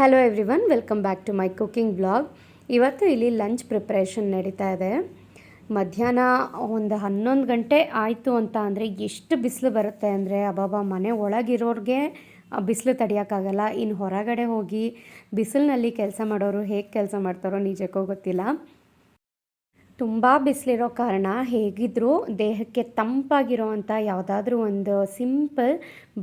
Hello everyone welcome back to my cooking blog ಇವತ್ತು ಇಲ್ಲಿ lunch preparation ನಡೀತಾ ಇದೆ. ಮಧ್ಯಾಹ್ನ ಒಂದು ಹನ್ನೊಂದು ಗಂಟೆ ಆಯಿತು ಅಂತ ಅಂದರೆ ಎಷ್ಟು ಬಿಸಿಲು ಬರುತ್ತೆ ಅಂದರೆ ಅಬಾಬ ಮನೆ ಒಳಗಿರೋರಿಗೆ ಬಿಸಿಲು ತಡೆಯೋಕ್ಕಾಗಲ್ಲ. ಇನ್ನು ಹೊರಗಡೆ ಹೋಗಿ ಬಿಸಿಲಿನಲ್ಲಿ ಕೆಲಸ ಮಾಡೋರು ಹೇಗೆ ಕೆಲಸ ಮಾಡ್ತಾರೋ ನಿಜಕ್ಕೂ ಗೊತ್ತಿಲ್ಲ. ತುಂಬ ಬಿಸಿಲಿರೋ ಕಾರಣ ಹೇಗಿದ್ದರೂ ದೇಹಕ್ಕೆ ತಂಪಾಗಿರೋವಂಥ ಯಾವುದಾದ್ರೂ ಒಂದು ಸಿಂಪಲ್,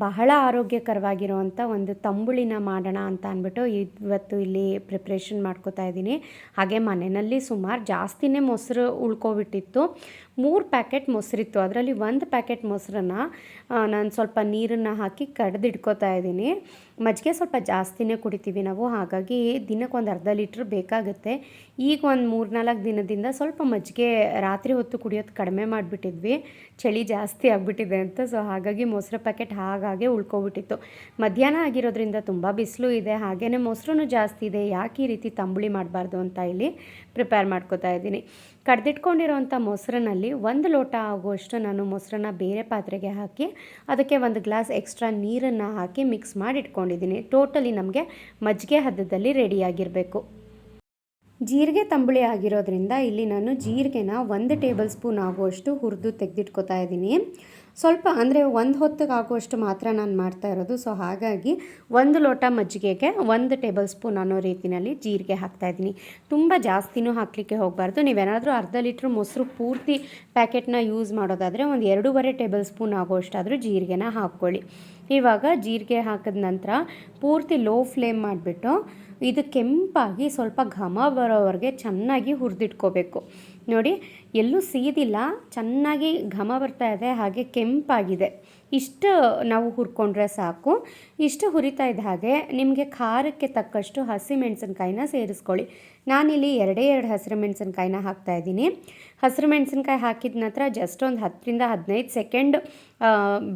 ಬಹಳ ಆರೋಗ್ಯಕರವಾಗಿರುವಂಥ ಒಂದು ತಂಬುಳಿನ ಮಾಡೋಣ ಅಂತ ಅಂದ್ಬಿಟ್ಟು ಇವತ್ತು ಇಲ್ಲಿ ಪ್ರಿಪ್ರೇಷನ್ ಮಾಡ್ಕೋತಾ ಇದ್ದೀನಿ. ಹಾಗೆ ಮನೆಯಲ್ಲಿ ಸುಮಾರು ಜಾಸ್ತಿನೇ ಮೊಸರು ಉಳ್ಕೊಬಿಟ್ಟಿತ್ತು. ಮೂರು ಪ್ಯಾಕೆಟ್ ಮೊಸರಿತ್ತು. ಅದರಲ್ಲಿ ಒಂದು ಪ್ಯಾಕೆಟ್ ಮೊಸರನ್ನು ನಾನು ಸ್ವಲ್ಪ ನೀರನ್ನು ಹಾಕಿ ಕಡ್ದಿಡ್ಕೋತಾ ಇದ್ದೀನಿ. ಮಜ್ಜಿಗೆ ಸ್ವಲ್ಪ ಜಾಸ್ತಿನೇ ಕುಡಿತೀವಿ ನಾವು. ಹಾಗಾಗಿ ದಿನಕ್ಕೆ ಒಂದು ಅರ್ಧ ಲೀಟ್ರ್ ಬೇಕಾಗುತ್ತೆ. ಈಗ ಒಂದು ಮೂರು ನಾಲ್ಕು ದಿನದಿಂದ ಸ್ವಲ್ಪ ಮಜ್ಜಿಗೆ ರಾತ್ರಿ ಹೊತ್ತು ಕುಡಿಯೋದು ಕಡಿಮೆ ಮಾಡಿಬಿಟ್ಟಿದ್ವಿ. ಚಳಿ ಜಾಸ್ತಿ ಆಗಿಬಿಟ್ಟಿದೆ ಅಂತ. ಸೊ ಹಾಗಾಗಿ ಮೊಸರು ಪ್ಯಾಕೆಟ್ ಹಾಗಾಗೆ ಉಳ್ಕೊಬಿಟ್ಟಿತ್ತು. ಮಧ್ಯಾಹ್ನ ಆಗಿರೋದ್ರಿಂದ ತುಂಬ ಬಿಸಿಲು ಇದೆ. ಹಾಗೆಯೇ ಮೊಸರು ಜಾಸ್ತಿ ಇದೆ. ಯಾಕೆ ಈ ರೀತಿ ತಂಬುಳಿ ಮಾಡಬಾರ್ದು ಅಂತ ಇಲ್ಲಿ ಪ್ರಿಪೇರ್ ಮಾಡ್ಕೋತಾ ಇದ್ದೀನಿ. ಕಡ್ದಿಟ್ಕೊಂಡಿರೋಂಥ ಮೊಸರಿನಲ್ಲಿ ಒಂದು ಲೋಟ ಆಗುವಷ್ಟು ನಾನು ಮೊಸರನ್ನ ಬೇರೆ ಪಾತ್ರೆಗೆ ಹಾಕಿ ಅದಕ್ಕೆ ಒಂದು ಗ್ಲಾಸ್ ಎಕ್ಸ್ಟ್ರಾ ನೀರನ್ನು ಹಾಕಿ ಮಿಕ್ಸ್ ಮಾಡಿ ಇಟ್ಕೊಂಡಿದ್ದೀನಿ ಟೋಟಲಿ ನಮಗೆ ಮಜ್ಜಿಗೆ ಹದ್ದದಲ್ಲಿ ರೆಡಿಯಾಗಿರಬೇಕು. ಜೀರಿಗೆ ತಂಬುಳಿ ಆಗಿರೋದ್ರಿಂದ ಇಲ್ಲಿ ನಾನು ಜೀರಿಗೆನ ಒಂದು ಟೇಬಲ್ ಸ್ಪೂನ್ ಆಗುವಷ್ಟು ಹುರಿದು ತೆಗೆದಿಟ್ಕೋತಾ ಇದ್ದೀನಿ. ಸ್ವಲ್ಪ ಅಂದರೆ ಒಂದು ಹೊತ್ತಿಗೆ ಆಗುವಷ್ಟು ಮಾತ್ರ ನಾನು ಮಾಡ್ತಾ ಇರೋದು. ಸೊ ಹಾಗಾಗಿ ಒಂದು ಲೋಟ ಮಜ್ಜಿಗೆಗೆ ಒಂದು ಟೇಬಲ್ ಸ್ಪೂನ್ ಅನ್ನೋ ರೀತಿಯಲ್ಲಿ ಜೀರಿಗೆ ಹಾಕ್ತಾಯಿದ್ದೀನಿ ತುಂಬ ಜಾಸ್ತಿನೂ ಹಾಕಲಿಕ್ಕೆ ಹೋಗಬಾರ್ದು. ನೀವೇನಾದರೂ ಅರ್ಧ ಲೀಟ್ರ್ ಮೊಸರು ಪೂರ್ತಿ ಪ್ಯಾಕೆಟ್ನ ಯೂಸ್ ಮಾಡೋದಾದರೆ ಒಂದು ಎರಡೂವರೆ ಟೇಬಲ್ ಸ್ಪೂನ್ ಆಗುವಷ್ಟಾದರೂ ಜೀರಿಗೆನ ಹಾಕ್ಕೊಳ್ಳಿ. ಇವಾಗ ಜೀರಿಗೆ ಹಾಕಿದ ನಂತರ ಪೂರ್ತಿ ಲೋ ಫ್ಲೇಮ್ ಮಾಡಿಬಿಟ್ಟು ಇದು ಕೆಂಪಾಗಿ ಸ್ವಲ್ಪ ಘಮ ಬರೋವರೆಗೆ ಚೆನ್ನಾಗಿ ಹುರಿದಿಟ್ಕೋಬೇಕು. ನೋಡಿ, ಎಲ್ಲೂ ಸೀದಿಲ್ಲ, ಚೆನ್ನಾಗಿ ಘಮ ಬರ್ತಾ ಇದೆ, ಹಾಗೆ ಕೆಂಪಾಗಿದೆ. ಇಷ್ಟು ನಾವು ಹುರ್ಕೊಂಡ್ರೆ ಸಾಕು. ಇಷ್ಟು ಹುರಿತಾ ಇದ್ದ ಹಾಗೆ ನಿಮಗೆ ಖಾರಕ್ಕೆ ತಕ್ಕಷ್ಟು ಹಸಿಮೆಣಸಿನ್ಕಾಯಿನ ಸೇರಿಸ್ಕೊಳ್ಳಿ. ನಾನಿಲ್ಲಿ ಎರಡೇ ಎರಡು ಹಸಿರು ಮೆಣಸಿನ್ಕಾಯಿನ ಹಾಕ್ತಾಯಿದ್ದೀನಿ ಹಸಿರು ಮೆಣಸಿನ್ಕಾಯಿ ಹಾಕಿದ ನಂತರ ಜಸ್ಟ್ ಒಂದು ಹತ್ತರಿಂದ ಹದಿನೈದು ಸೆಕೆಂಡ್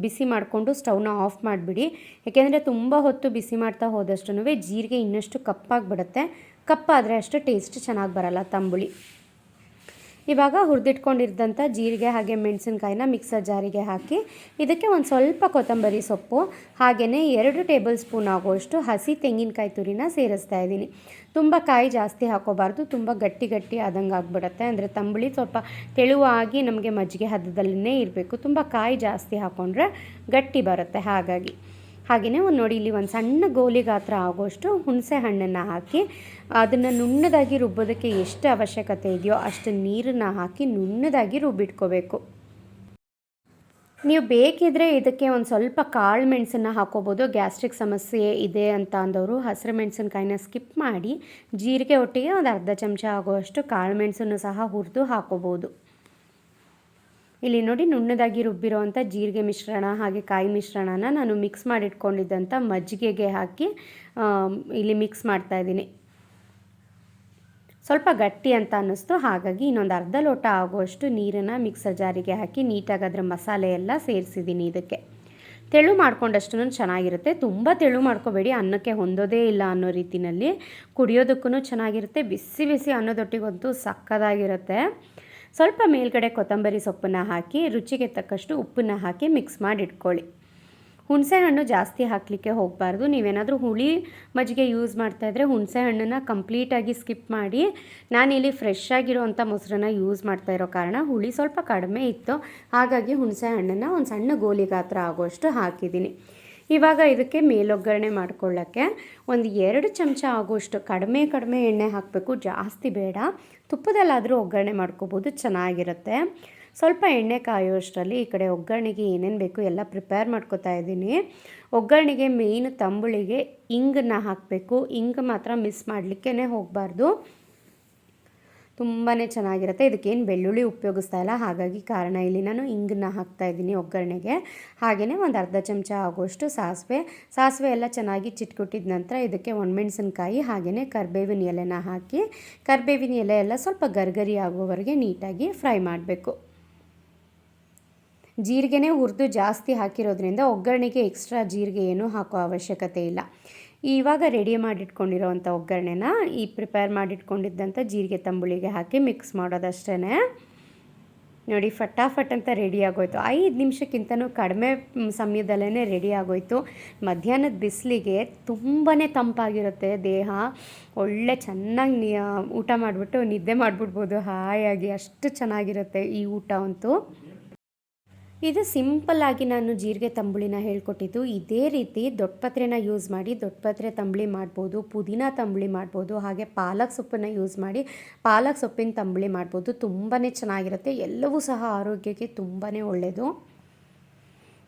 ಬಿಸಿ ಮಾಡಿಕೊಂಡು ಸ್ಟವ್ನ ಆಫ್ ಮಾಡಿಬಿಡಿ. ಯಾಕೆಂದರೆ ತುಂಬ ಹೊತ್ತು ಬಿಸಿ ಮಾಡ್ತಾ ಹೋದಷ್ಟು ಜೀರಿಗೆ ಇನ್ನಷ್ಟು ಕಪ್ಪಾಗಿಬಿಡುತ್ತೆ. ಕಪ್ಪಾದರೆ ಅಷ್ಟು ಟೇಸ್ಟ್ ಚೆನ್ನಾಗಿ ಬರಲ್ಲ ತಂಬುಳಿ. ಇವಾಗ ಹುರಿದಿಟ್ಕೊಂಡಿದ್ದಂಥ ಜೀರಿಗೆ ಹಾಗೆ ಮೆಣಸಿನ್ಕಾಯಿನ ಮಿಕ್ಸರ್ ಜಾರಿಗೆ ಹಾಕಿ ಇದಕ್ಕೆ ಒಂದು ಸ್ವಲ್ಪ ಕೊತ್ತಂಬರಿ ಸೊಪ್ಪು, ಹಾಗೆಯೇ ಎರಡು ಟೇಬಲ್ ಸ್ಪೂನ್ ಆಗುವಷ್ಟು ಹಸಿ ತೆಂಗಿನಕಾಯಿ ತುರಿನ ಸೇರಿಸ್ತಾ ಇದ್ದೀನಿ. ತುಂಬ ಕಾಯಿ ಜಾಸ್ತಿ ಹಾಕೋಬಾರ್ದು, ತುಂಬ ಗಟ್ಟಿ ಗಟ್ಟಿ ಆದಂಗೆ ಆಗಿಬಿಡುತ್ತೆ. ಅಂದರೆ ತಂಬುಳಿ ಸ್ವಲ್ಪ ತೆಳುವಾಗಿ ನಮಗೆ ಮಜ್ಜಿಗೆ ಹದ್ದದಲ್ಲೇ ಇರಬೇಕು. ತುಂಬ ಕಾಯಿ ಜಾಸ್ತಿ ಹಾಕ್ಕೊಂಡ್ರೆ ಗಟ್ಟಿ ಬರುತ್ತೆ ಹಾಗಾಗಿ. ಹಾಗೆಯೇ ಒಂದು ನೋಡಿ, ಇಲ್ಲಿ ಒಂದು ಸಣ್ಣ ಗೋಲಿ ಗಾತ್ರ ಆಗೋಷ್ಟು ಹುಣಸೆ ಹಣ್ಣನ್ನು ಹಾಕಿ, ಅದನ್ನು ನುಣ್ಣದಾಗಿ ರುಬ್ಬೋದಕ್ಕೆ ಎಷ್ಟು ಅವಶ್ಯಕತೆ ಇದೆಯೋ ಅಷ್ಟು ನೀರನ್ನು ಹಾಕಿ ನುಣ್ಣದಾಗಿ ರುಬ್ಬಿಟ್ಕೋಬೇಕು. ನೀವು ಬೇಕಿದ್ರೆ ಇದಕ್ಕೆ ಒಂದು ಸ್ವಲ್ಪ ಕಾಳು ಮೆಣಸನ್ನು ಹಾಕೋಬೋದು. ಗ್ಯಾಸ್ಟ್ರಿಕ್ ಸಮಸ್ಯೆ ಇದೆ ಅಂತ ಅಂದವರು ಹಸಿರು ಮೆಣಸಿನಕಾಯಿನ ಸ್ಕಿಪ್ ಮಾಡಿ, ಜೀರಿಗೆ ಒಟ್ಟಿಗೆ ಒಂದು ಅರ್ಧ ಚಮಚ ಆಗುವಷ್ಟು ಕಾಳು ಮೆಣಸನ್ನು ಸಹ ಹುರಿದು ಹಾಕೋಬೋದು. ಇಲ್ಲಿ ನೋಡಿ ನುಣ್ಣದಾಗಿ ರುಬ್ಬಿರೋವಂಥ ಜೀರಿಗೆ ಮಿಶ್ರಣ ಹಾಗೆ ಕಾಯಿ ಮಿಶ್ರಣನ ನಾನು ಮಿಕ್ಸ್ ಮಾಡಿಟ್ಕೊಂಡಿದ್ದಂಥ ಮಜ್ಜಿಗೆಗೆ ಹಾಕಿ ಇಲ್ಲಿ ಮಿಕ್ಸ್ ಮಾಡ್ತಾಯಿದ್ದೀನಿ ಸ್ವಲ್ಪ ಗಟ್ಟಿ ಅಂತ ಅನ್ನಿಸ್ತು, ಹಾಗಾಗಿ ಇನ್ನೊಂದು ಅರ್ಧ ಲೋಟ ಆಗುವಷ್ಟು ನೀರನ್ನು ಮಿಕ್ಸರ್ ಜಾರಿಗೆ ಹಾಕಿ ನೀಟಾಗಿ ಅದರ ಮಸಾಲೆ ಎಲ್ಲ ಸೇರಿಸಿದ್ದೀನಿ ಇದಕ್ಕೆ. ತೆಳು ಮಾಡ್ಕೊಂಡಷ್ಟು ಚೆನ್ನಾಗಿರುತ್ತೆ. ತುಂಬ ತೆಳು ಮಾಡ್ಕೋಬೇಡಿ, ಅನ್ನಕ್ಕೆ ಹೊಂದೋದೇ ಇಲ್ಲ ಅನ್ನೋ ರೀತಿಯಲ್ಲಿ ಕುಡಿಯೋದಕ್ಕೂ ಚೆನ್ನಾಗಿರುತ್ತೆ. ಬಿಸಿ ಬಿಸಿ ಅನ್ನೋದೊಟ್ಟಿಗಂತೂ ಸಕ್ಕದಾಗಿರುತ್ತೆ. ಸ್ವಲ್ಪ ಮೇಲ್ಗಡೆ ಕೊತ್ತಂಬರಿ ಸೊಪ್ಪನ್ನು ಹಾಕಿ, ರುಚಿಗೆ ತಕ್ಕಷ್ಟು ಉಪ್ಪನ್ನು ಹಾಕಿ ಮಿಕ್ಸ್ ಮಾಡಿ ಇಟ್ಕೊಳ್ಳಿ ಹುಣಸೆ ಹಣ್ಣು ಜಾಸ್ತಿ ಹಾಕಲಿಕ್ಕೆ ಹೋಗಬಾರ್ದು. ನೀವೇನಾದರೂ ಹುಳಿ ಮಜ್ಜಿಗೆ ಯೂಸ್ ಮಾಡ್ತಾಯಿದ್ರೆ ಹುಣಸೆ ಹಣ್ಣನ್ನು ಕಂಪ್ಲೀಟಾಗಿ ಸ್ಕಿಪ್ ಮಾಡಿ, ನಾನಿಲ್ಲಿ ಫ್ರೆಶ್ ಆಗಿರೋವಂಥ ಮೊಸರನ್ನ ಯೂಸ್ ಮಾಡ್ತಾ ಇರೋ ಕಾರಣ ಹುಳಿ ಸ್ವಲ್ಪ ಕಡಿಮೆ ಇತ್ತು. ಹಾಗಾಗಿ ಹುಣಸೆ ಹಣ್ಣನ್ನು ಒಂದು ಸಣ್ಣ ಗೋಲಿ ಗಾತ್ರ ಆಗೋಷ್ಟು ಹಾಕಿದ್ದೀನಿ. ಇವಾಗ ಇದಕ್ಕೆ ಮೇಲೊಗ್ಗರಣೆ ಮಾಡ್ಕೊಳ್ಳೋಕ್ಕೆ ಒಂದು ಎರಡು ಚಮಚ ಆಗುವಷ್ಟು ಕಡಿಮೆ ಕಡಿಮೆ ಎಣ್ಣೆ ಹಾಕಬೇಕು. ಜಾಸ್ತಿ ಬೇಡ. ತುಪ್ಪದಲ್ಲಾದರೂ ಒಗ್ಗರಣೆ ಮಾಡ್ಕೋಬೋದು. ಚೆನ್ನಾಗಿರುತ್ತೆ. ಸ್ವಲ್ಪ ಎಣ್ಣೆ ಕಾಯುವಷ್ಟರಲ್ಲಿ ಈ ಕಡೆ ಒಗ್ಗರಣೆಗೆ ಏನೇನು ಬೇಕು ಎಲ್ಲ ಪ್ರಿಪೇರ್ ಮಾಡ್ಕೋತಾ ಇದ್ದೀನಿ. ಒಗ್ಗರಣೆಗೆ ಮೇಯ್ನ್ ತಂಬುಳಿಗೆ ಇಂಗನ್ನ ಹಾಕಬೇಕು. ಇಂಗ್ ಮಾತ್ರ ಮಿಸ್ ಮಾಡಲಿಕ್ಕೇ ಹೋಗಬಾರ್ದು. ತುಂಬಾ ಚೆನ್ನಾಗಿರುತ್ತೆ. ಇದಕ್ಕೇನು ಬೆಳ್ಳುಳ್ಳಿ ಉಪಯೋಗಿಸ್ತಾ ಇಲ್ಲ. ಹಾಗಾಗಿ ಕಾರಣ ಇಲ್ಲಿ ನಾನು ಇಂಗನ್ನ ಹಾಕ್ತಾ ಇದ್ದೀನಿ ಒಗ್ಗರಣೆಗೆ. ಹಾಗೆಯೇ ಒಂದು ಅರ್ಧ ಚಮಚ ಆಗೋಷ್ಟು ಸಾಸಿವೆ. ಸಾಸಿವೆ ಎಲ್ಲ ಚೆನ್ನಾಗಿ ಚಿಟ್ಕೊಟ್ಟಿದ ನಂತರ ಇದಕ್ಕೆ ಒಣಮೆಣಸಿನ್ಕಾಯಿ ಹಾಗೆಯೇ ಕರ್ಬೇವಿನ ಎಲೆನ ಹಾಕಿ, ಕರ್ಬೇವಿನ ಎಲೆ ಎಲ್ಲ ಸ್ವಲ್ಪ ಗರ್ಗರಿ ಆಗುವವರೆಗೆ ನೀಟಾಗಿ ಫ್ರೈ ಮಾಡಬೇಕು. ಜೀರಿಗೆನೇ ಹುರಿದು ಜಾಸ್ತಿ ಹಾಕಿರೋದ್ರಿಂದ ಒಗ್ಗರಣೆಗೆ ಎಕ್ಸ್ಟ್ರಾ ಜೀರಿಗೆ ಏನೂ ಹಾಕೋ ಅವಶ್ಯಕತೆ ಇಲ್ಲ. ಇವಾಗ ರೆಡಿ ಮಾಡಿಟ್ಕೊಂಡಿರೋವಂಥ ಒಗ್ಗರಣೆನ ಈ ಪ್ರಿಪೇರ್ ಮಾಡಿಟ್ಕೊಂಡಿದ್ದಂಥ ಜೀರಿಗೆ ತಂಬುಳಿಗೆ ಹಾಕಿ ಮಿಕ್ಸ್ ಮಾಡೋದಷ್ಟೇ ನೋಡಿ, ಫಟಾಫಟ್ ಅಂತ ರೆಡಿ ಆಗೋಯ್ತು. ಐದು ನಿಮಿಷಕ್ಕಿಂತನೂ ಕಡಿಮೆ ಸಮಯದಲ್ಲೇ ರೆಡಿ ಆಗೋಯ್ತು. ಮಧ್ಯಾಹ್ನದ ಬಿಸಿಲಿಗೆ ತುಂಬಾ ತಂಪಾಗಿರುತ್ತೆ ದೇಹ. ಒಳ್ಳೆ ಚೆನ್ನಾಗಿ ಊಟ ಮಾಡಿಬಿಟ್ಟು ನಿದ್ದೆ ಮಾಡಿಬಿಡ್ಬೋದು. ಹಾಯಾಗಿ ಅಷ್ಟು ಚೆನ್ನಾಗಿರುತ್ತೆ ಈ ಊಟ ಅಂತೂ. ಇದು ಸಿಂಪಲ್ಲಾಗಿ ನಾನು ಜೀರಿಗೆ ತಂಬುಳಿನ ಹೇಳ್ಕೊಟ್ಟಿದ್ದು. ಇದೇ ರೀತಿ ದೊಡ್ಡಪತ್ರೆನ ಯೂಸ್ ಮಾಡಿ ದೊಡ್ಡಪತ್ರೆ ತಂಬುಳಿ ಮಾಡ್ಬೋದು, ಪುದೀನ ತಂಬುಳಿ ಮಾಡ್ಬೋದು, ಹಾಗೆ ಪಾಲಕ್ ಸೊಪ್ಪನ್ನು ಯೂಸ್ ಮಾಡಿ ಪಾಲಕ್ ಸೊಪ್ಪಿನ ತಂಬುಳಿ ಮಾಡ್ಬೋದು. ತುಂಬಾ ಚೆನ್ನಾಗಿರುತ್ತೆ. ಎಲ್ಲವೂ ಸಹ ಆರೋಗ್ಯಕ್ಕೆ ತುಂಬಾ ಒಳ್ಳೆಯದು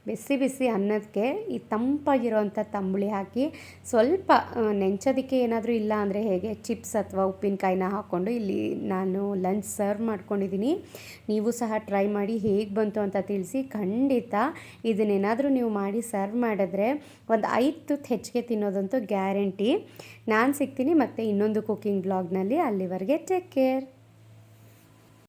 ಬಿಸಿ ಬಿಸಿ ಅನ್ನಕ್ಕೆ ಈ ತಂಪಾಗಿರೋವಂಥ ತಂಬುಳಿ ಹಾಕಿ ಸ್ವಲ್ಪ ನೆಂಚೋದಕ್ಕೆ ಏನಾದರೂ ಇಲ್ಲ ಅಂದರೆ ಹೇಗೆ ಚಿಪ್ಸ್ ಅಥವಾ ಉಪ್ಪಿನಕಾಯಿನ ಹಾಕ್ಕೊಂಡು ಇಲ್ಲಿ ನಾನು ಲಂಚ್ ಸರ್ವ್ ಮಾಡ್ಕೊಂಡಿದ್ದೀನಿ. ನೀವು ಸಹ ಟ್ರೈ ಮಾಡಿ ಹೇಗೆ ಬಂತು ಅಂತ ತಿಳಿಸಿ. ಖಂಡಿತ ಇದನ್ನೇನಾದರೂ ನೀವು ಮಾಡಿ ಸರ್ವ್ ಮಾಡಿದ್ರೆ ಒಂದು ಐದು ತುತ್ತು ಹೆಚ್ಚಿಗೆ ತಿನ್ನೋದಂತೂ ಗ್ಯಾರಂಟಿ. ನಾನು ಸಿಗ್ತೀನಿ ಮತ್ತು ಇನ್ನೊಂದು ಕುಕ್ಕಿಂಗ್ ಬ್ಲಾಗ್ನಲ್ಲಿ ಅಲ್ಲಿವರೆಗೆ ಟೇಕ್ ಕೇರ್.